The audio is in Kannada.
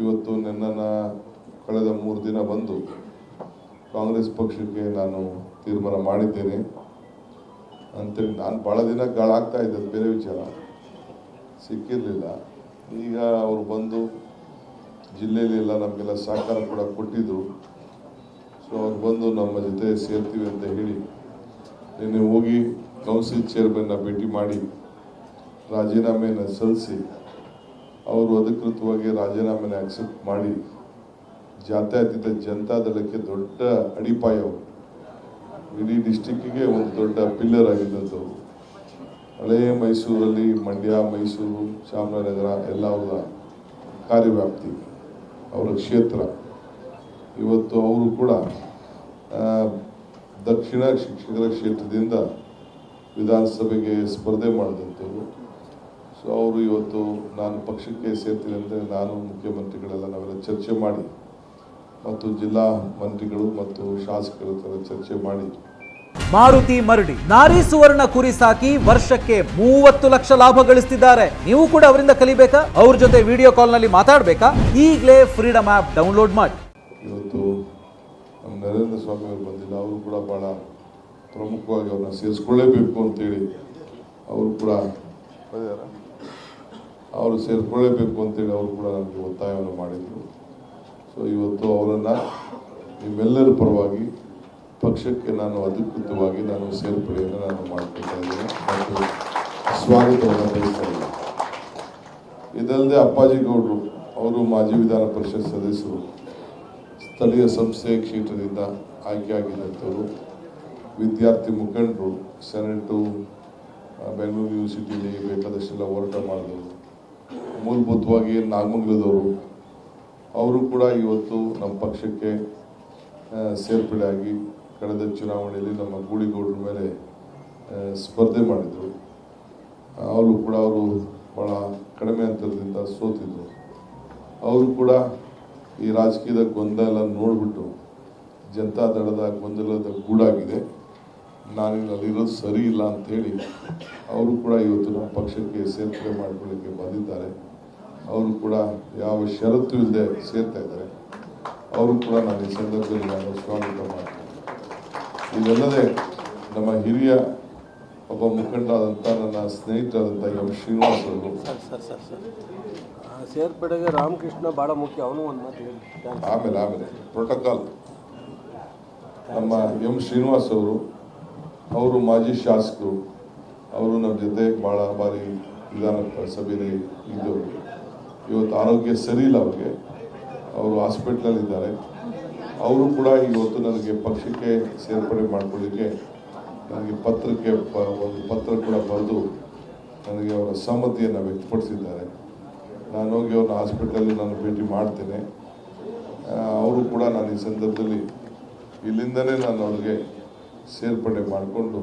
ಇವತ್ತು ನನ್ನನ್ನು ಕಳೆದ ಮೂರು ದಿನ ಬಂದು ಕಾಂಗ್ರೆಸ್ ಪಕ್ಷಕ್ಕೆ ನಾನು ತೀರ್ಮಾನ ಮಾಡಿದ್ದೇನೆ ಅಂತೇಳಿ ನಾನು ಭಾಳ ದಿನ ಗಾಳಾಗ್ತಾ ಇದ್ದೆ, ಅದು ಬೇರೆ ವಿಚಾರ. ಸಿಕ್ಕಿರಲಿಲ್ಲ. ಈಗ ಅವರು ಬಂದು ಜಿಲ್ಲೆಯಲ್ಲಿ ಎಲ್ಲ ನಮಗೆಲ್ಲ ಸಹಕಾರ ಕೂಡ ಕೊಟ್ಟಿದ್ದರು ಸೊ ಅವ್ರು ಬಂದು ನಮ್ಮ ಜೊತೆ ಸೇರ್ತೀವಿ ಅಂತ ಹೇಳಿ ನಿನ್ನೆ ಹೋಗಿ ಕೌನ್ಸಿಲ್ ಚೇರ್ಮನ್ನ ಭೇಟಿ ಮಾಡಿ ರಾಜೀನಾಮೆಯನ್ನು ಸಲ್ಲಿಸಿ ಅವರು ಅಧಿಕೃತವಾಗಿ ರಾಜೀನಾಮೆನ ಆಕ್ಸೆಪ್ಟ್ ಮಾಡಿ ಜಾತ್ಯತೀತ ಜನತಾದಳಕ್ಕೆ ದೊಡ್ಡ ಅಡಿಪಾಯ ಇಡೀ ಡಿಸ್ಟಿಕ್ಕಿಗೆ ಒಂದು ದೊಡ್ಡ ಪಿಲ್ಲರ್ ಆಗಿದ್ದಂಥವ್ರು ಹಳೆಯ ಮೈಸೂರಲ್ಲಿ ಮಂಡ್ಯ, ಮೈಸೂರು, ಚಾಮರಾಜನಗರ ಎಲ್ಲ ಅವರ ಕಾರ್ಯವ್ಯಾಪ್ತಿ, ಅವರ ಕ್ಷೇತ್ರ. ಇವತ್ತು ಅವರು ಕೂಡ ದಕ್ಷಿಣ ಶಿಕ್ಷಕರ ಕ್ಷೇತ್ರದಿಂದ ವಿಧಾನಸಭೆಗೆ ಸ್ಪರ್ಧೆ ಮಾಡಿದಂಥವ್ರು. ಸೊ ಅವರು ಇವತ್ತು ನಾನು ಪಕ್ಷಕ್ಕೆ ಸೇರ್ತೀನಿ ಅಂದರೆ ನಾನು ಮುಖ್ಯಮಂತ್ರಿಗಳೆಲ್ಲ ನಾವೆಲ್ಲ ಚರ್ಚೆ ಮಾಡಿ ಮತ್ತು ಜಿಲ್ಲಾ ಮಂತ್ರಿಗಳು ಮತ್ತು ಶಾಸಕರ ಚರ್ಚೆ ಮಾಡಿ. ಮಾರುತಿ ಮರಡಿ ನಾರಿ ಸುವರ್ಣ ಕುರಿ ಸಾಕಿ ವರ್ಷಕ್ಕೆ ಮೂವತ್ತು ಲಕ್ಷ ಲಾಭ ಗಳಿಸ್ತಿದ್ದಾರೆ. ನೀವು ಕೂಡ ಅವರಿಂದ ಕಲಿಬೇಕಾ? ಅವ್ರ ಜೊತೆ ವಿಡಿಯೋ ಕಾಲ್ನಲ್ಲಿ ಮಾತಾಡ್ಬೇಕಾ? ಈಗಲೇ ಫ್ರೀಡಮ್ ಆಪ್ ಡೌನ್ಲೋಡ್ ಮಾಡಿ. ಇವತ್ತು ನಮ್ಮ ನರೇಂದ್ರ ಸ್ವಾಮಿ ಅವರು ಬಂದಿಲ್ಲ ಅವರು ಕೂಡ ಭಾಳ ಪ್ರಮುಖವಾಗಿ ಅವ್ರನ್ನ ಸೇರಿಸ್ಕೊಳ್ಳೇಬೇಕು ಅಂತೇಳಿ. ಅವರು ಕೂಡ ಬಂದಿದ್ದಾರಾ? ಅವರು ಸೇರಿಕೊಳ್ಳೇಬೇಕು ಅಂತೇಳಿ ಅವರು ಕೂಡ ನನಗೆ ಒತ್ತಾಯವನ್ನು ಮಾಡಿದರು. ಸೊ ಇವತ್ತು ಅವರನ್ನು ನಿಮ್ಮೆಲ್ಲರ ಪರವಾಗಿ ಪಕ್ಷಕ್ಕೆ ನಾನು ಅಧಿಕೃತವಾಗಿ ನಾನು ಸೇರ್ಪಡೆಯನ್ನು ನಾನು ಮಾಡ್ಕೊಳ್ತಾ ಇದ್ದೇನೆ. ಸ್ವಾಗತವನ್ನು ಬಯಸ್ತಾ ಇದ್ದೇನೆ. ಇದಲ್ಲದೆ ಅಪ್ಪಾಜಿ ಗೌಡರು, ಅವರು ಮಾಜಿ ವಿಧಾನ ಪರಿಷತ್ ಸದಸ್ಯರು, ಸ್ಥಳೀಯ ಸಂಸ್ಥೆ ಕ್ಷೇತ್ರದಿಂದ ಆಯ್ಕೆಯಾಗಿದ್ದಂಥವರು ವಿದ್ಯಾರ್ಥಿ ಮುಖಂಡರು, ಸೆನೆಟು ಬೆಂಗಳೂರು ಯೂನಿವರ್ಸಿಟಿಯಲ್ಲಿ ಬೇಕಾದಷ್ಟೆಲ್ಲ ಹೋರಾಟ ಮಾಡಿದವರು ಮೂಲಭೂತವಾಗಿ ನಾಗಮಂಗಲದವರು, ಅವರು ಕೂಡ ಇವತ್ತು ನಮ್ಮ ಪಕ್ಷಕ್ಕೆ ಸೇರ್ಪಡೆಯಾಗಿ ಕಳೆದ ಚುನಾವಣೆಯಲ್ಲಿ ನಮ್ಮ ಗೂಳಿಗೌಡರ ಮೇಲೆ ಸ್ಪರ್ಧೆ ಮಾಡಿದರು. ಅವರು ಕೂಡ ಅವರು ಭಾಳ ಕಡಿಮೆ ಅಂತರದಿಂದ ಸೋತಿದ್ದರು ಅವರು ಕೂಡ ಈ ರಾಜಕೀಯದ ಗೊಂದಲ ನೋಡಿಬಿಟ್ಟು ಜನತಾದಳದ ಗೊಂದಲದ ಗೂಡಾಗಿದೆ. ನಾನಿಲ್ಲಿ ಅಲ್ಲಿರೋದು ಸರಿ ಇಲ್ಲ ಅಂಥೇಳಿ ಅವರು ಕೂಡ ಇವತ್ತು ನಮ್ಮ ಪಕ್ಷಕ್ಕೆ ಸೇರ್ಪಡೆ ಮಾಡ್ಕೊಳ್ಳಿಕ್ಕೆ ಬಂದಿದ್ದಾರೆ. ಅವರು ಕೂಡ ಯಾವ ಷರತ್ತು ಇಲ್ಲದೆ ಸೇರ್ತಾ ಇದ್ದಾರೆ. ಅವರು ಕೂಡ ನಾನು ಈ ಸಂದರ್ಭದಲ್ಲಿ ನಾನು ಸ್ವಾಗತ ಮಾಡ್ತೀನಿ. ಇದಲ್ಲದೆ ನಮ್ಮ ಹಿರಿಯ ಒಬ್ಬ ಮುಖಂಡಾದಂಥ ನನ್ನ ಸ್ನೇಹಿತರಾದಂಥ ಎಂ ಶ್ರೀನಿವಾಸ್ ಅವರು. Sir sir sir sir. ಸೇರ್ಪಡೆಗೆ Ramakrishna ಭಾಳ ಮುಖ್ಯ ಅವನು ಒಂದು ಮಾತು ಹೇಳಿ. ಆಮೇಲೆ ಆಮೇಲೆ ಪ್ರೋಟೋಕಾಲ್ ನಮ್ಮ ಎಂ ಶ್ರೀನಿವಾಸ್ ಅವರು ಅವರು ಮಾಜಿ ಶಾಸಕರು. ಅವರು ನಮ್ಮ ಜೊತೆ ಭಾಳ ಬಾರಿ ವಿಧಾನ ಸಭೆಯಲ್ಲಿ ಇದ್ದವರು ಇವತ್ತು ಆರೋಗ್ಯ ಸರಿ ಇಲ್ಲ ಅವ್ರಿಗೆ. ಅವರು ಹಾಸ್ಪಿಟ್ಲಲ್ಲಿ ಇದ್ದಾರೆ. ಅವರು ಕೂಡ ಇವತ್ತು ನನಗೆ ಪಕ್ಷಕ್ಕೆ ಸೇರ್ಪಡೆ ಮಾಡಿಕೊಳ್ಳಿಕ್ಕೆ ನನಗೆ ಪತ್ರಕ್ಕೆ ಒಂದು ಪತ್ರ ಕೂಡ ಬರೆದು ನನಗೆ ಅವರ ಸಮ್ಮತಿಯನ್ನು ವ್ಯಕ್ತಪಡಿಸಿದ್ದಾರೆ. ನಾನು ಹೋಗಿ ಅವ್ರನ್ನ ಹಾಸ್ಪಿಟಲಲ್ಲಿ ನಾನು ಭೇಟಿ ಮಾಡ್ತೇನೆ. ಅವರು ಕೂಡ ನಾನು ಈ ಸಂದರ್ಭದಲ್ಲಿ ಇಲ್ಲಿಂದಲೇ ನಾನು ಅವ್ರಿಗೆ ಸೇರ್ಪಡೆ ಮಾಡಿಕೊಂಡು.